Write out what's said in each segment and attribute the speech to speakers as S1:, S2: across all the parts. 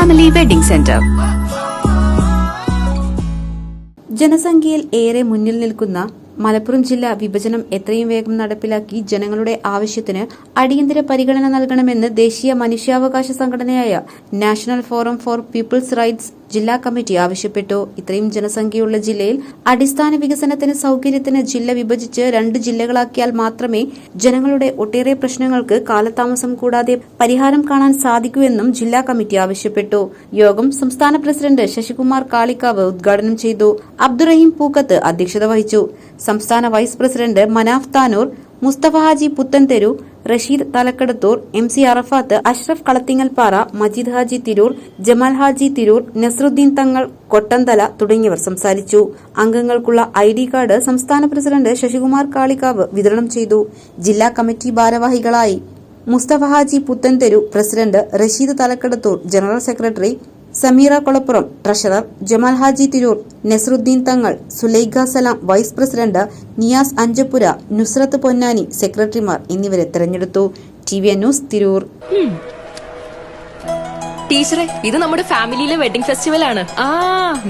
S1: Family wedding centre
S2: ജനസംഖ്യയിൽ ഏറെ മുന്നിൽ നിൽക്കുന്ന മലപ്പുറം ജില്ല വിഭജനം എത്രയും വേഗം നടപ്പിലാക്കി ജനങ്ങളുടെ ആവശ്യത്തിന് അടിയന്തര പരിഗണന നൽകണമെന്ന് ദേശീയ മനുഷ്യാവകാശ സംഘടനയായ national forum for people's rights ജില്ലാ കമ്മിറ്റി ആവശ്യപ്പെട്ടു. ഇത്രയും ജനസംഖ്യയുള്ള ജില്ലയിൽ അടിസ്ഥാന വികസനത്തിന് സൌകര്യത്തിന് ജില്ല വിഭജിച്ച് രണ്ട് ജില്ലകളാക്കിയാൽ മാത്രമേ ജനങ്ങളുടെ ഒട്ടേറെ പ്രശ്നങ്ങൾക്ക് കാലതാമസം കൂടാതെ പരിഹാരം കാണാൻ സാധിക്കൂ എന്നും ജില്ലാ കമ്മിറ്റി ആവശ്യപ്പെട്ടു. യോഗം സംസ്ഥാന പ്രസിഡന്റ് ശശികുമാർ കാളിക്കാവ് ഉദ്ഘാടനം ചെയ്തു. അബ്ദുറഹീം പൂക്കത്ത് അധ്യക്ഷത വഹിച്ചു. സംസ്ഥാന vice president Manaf Tanur Mustafa Haji Puthentheru Rasheed Thalakkadathur M C Arafath Ashraf Kalathingalpara Majeed Haji Tirur Jamal Haji Tirur Nasaruddin Thangal Kottanthala തുടങ്ങിയവർ സംസാരിച്ചു. അംഗങ്ങൾക്കുള്ള ഐ ഡി കാർഡ് സംസ്ഥാന പ്രസിഡന്റ് ശശികുമാർ കാളികാവ് വിതരണം ചെയ്തു. ജില്ലാ കമ്മിറ്റി ഭാരവാഹികളായി Mustafa Haji Puthentheru president Rasheed Thalakkadathur general secretary Sameera Kolappuram treasurer Jamal Haji Tirur Nasaruddin Thangal Sulaikha Salam vice president Niyas Anchappura Nusrath Ponnani സെക്രട്ടറിമാർ എന്നിവരെ തെരഞ്ഞെടുത്തു. T V news Tirur.
S3: ടീച്ചറെ ഇത് നമ്മുടെ ഫാമിലിയിലെ വെഡിങ് ഫെസ്റ്റിവൽ ആണ്.
S4: ആ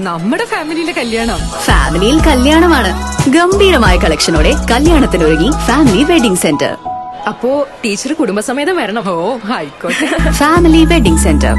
S4: നമ്മുടെ ഫാമിലിയിലെ കല്യാണം.
S1: ഫാമിലിയിൽ കല്യാണമാണ്. ഗംഭീരമായ കളക്ഷനോടെ കല്യാണത്തിനൊരുങ്ങി ഫാമിലി വെഡിംഗ് സെന്റർ.
S3: അപ്പോ ടീച്ചർ കുടുംബസമേതം വരണം.
S4: ഓ ആയിക്കോട്ടെ.
S1: Family wedding centre.